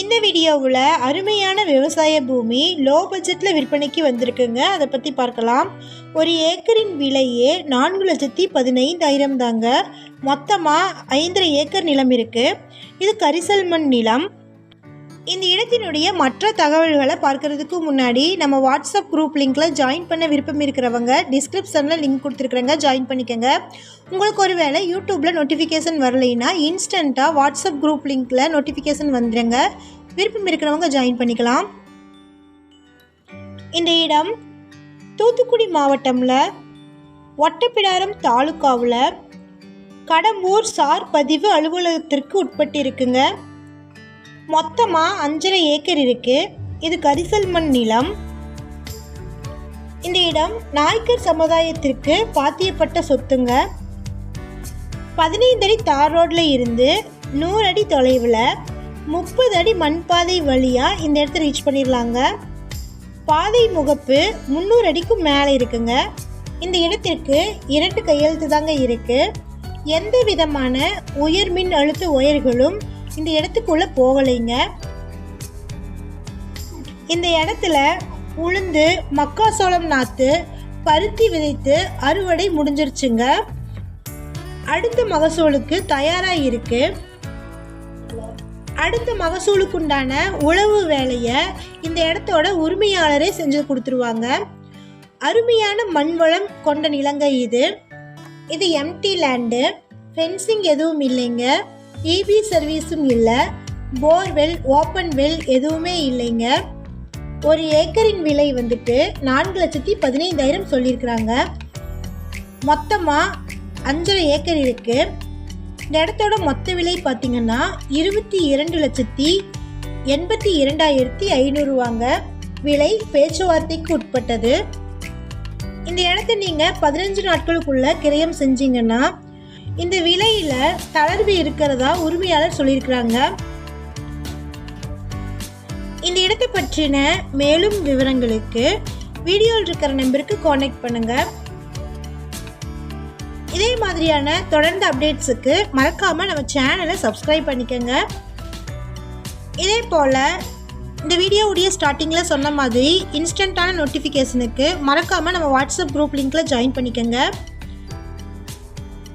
இந்த வீடியோவில் அருமையான விவசாய பூமி லோ பட்ஜெட்டில் விற்பனைக்கு வந்திருக்குங்க. அதை பற்றி பார்க்கலாம். ஒரு ஏக்கரின் விலையே நான்கு லட்சத்தி பதினைந்தாயிரம் தாங்க. மொத்தமாக ஐந்தரை ஏக்கர் நிலம் இருக்குது இது கரிசல் மண் நிலம். இந்த இடத்தினுடைய மற்ற தகவல்களை பார்க்கறதுக்கு முன்னாடி நம்ம வாட்ஸ்அப் குரூப் லிங்க்ல ஜாயின் பண்ண விருப்பம் இருக்கிறவங்க டிஸ்கிரிப்ஷனில் லிங்க் கொடுத்துருக்குறேங்க ஜாயின் பண்ணிக்கோங்க. உங்களுக்கு ஒரு வேளை யூடியூப்பில் நோட்டிஃபிகேஷன் வரலைன்னா இன்ஸ்டண்ட்டாக வாட்ஸ்அப் குரூப் லிங்க்கில் நோட்டிஃபிகேஷன் வந்துடுங்க விருப்பம் இருக்கிறவங்க ஜாயின் பண்ணிக்கலாம். இந்த இடம் தூத்துக்குடி மாவட்டமில் ஒட்டப்பிடாரம் தாலுக்காவில் கடம்பூர் சார் பதிவு அலுவலகத்திற்கு உட்பட்டு இருக்குங்க மொத்தமாக அஞ்சரை ஏக்கர் இருக்குது இது கரிசல் மண் நிலம். இந்த இடம் நாய்க்கர் சமுதாயத்திற்கு பாத்தியப்பட்ட சொத்துங்க. பதினைந்து அடி தார் ரோட்டில் இருந்து நூறு அடி தொலைவில் முப்பது அடி மண் பாதை வழியாக இந்த இடத்த ரீச் பண்ணிடலாங்க. பாதை முகப்பு முந்நூறு அடிக்கும் மேலே இருக்குங்க. இந்த இடத்திற்கு இரண்டு கையெழுத்து தாங்க இருக்குது எந்த விதமான உயர் மின் அழுத்த ஒயர்களும் இந்த இடத்துக்குள்ள போகலைங்க. இந்த இடத்துல உளுந்து மக்காசோளம் நாத்து பருத்தி விதைத்து அறுவடை முடிஞ்சிருச்சுங்க. அடுத்த மகசூலுக்கு தயாரா இருக்கு. அடுத்த மகசூலுக்குண்டான உழவு வேலையை இந்த இடத்தோட உரிமையாளரே செஞ்சு கொடுத்துருவாங்க. அருமையான மண் வளம் கொண்ட நிலங்க இது. இது எம்டி லேண்டு ஃபென்சிங் எதுவும் இல்லைங்க. இபி சர்வீஸும் இல்லை. போர்வெல் ஓப்பன் வெல் எதுவுமே இல்லைங்க. ஒரு ஏக்கரின் விலை வந்துட்டு நான்கு லட்சத்தி பதினைந்தாயிரம் சொல்லியிருக்கிறாங்க மொத்தமாக அஞ்சரை ஏக்கர் இருக்கு. இந்த இடத்தோட மொத்த விலை பார்த்தீங்கன்னா இருபத்தி இரண்டு லட்சத்தி எண்பத்தி இரண்டாயிரத்தி ஐநூறுவாங்க. விலை பேச்சுவார்த்தைக்கு உட்பட்டது. இந்த இடத்த நீங்கள் பதினஞ்சு நாட்களுக்குள்ள கிரயம் செஞ்சீங்கன்னா இந்த விலையில தளர்வு இருக்கிறதா உரிமையாளர் சொல்லியிருக்கிறாங்க. இந்த இடத்தை பற்றின மேலும் விவரங்களுக்கு வீடியோவில் இருக்கிற நம்பருக்கு காண்டாக்ட் பண்ணுங்க. இதே மாதிரியான தொடர்ந்து அப்டேட்ஸுக்கு மறக்காம நம்ம சேனலை சப்ஸ்கிரைப் பண்ணிக்கோங்க. இதே போல் இந்த வீடியோவுடைய ஸ்டார்டிங்கில் சொன்ன மாதிரி இன்ஸ்டண்ட்டான நோட்டிஃபிகேஷனுக்கு மறக்காமல் நம்ம வாட்ஸ்அப் குரூப் லிங்க்கில் ஜாயின் பண்ணிக்கோங்க.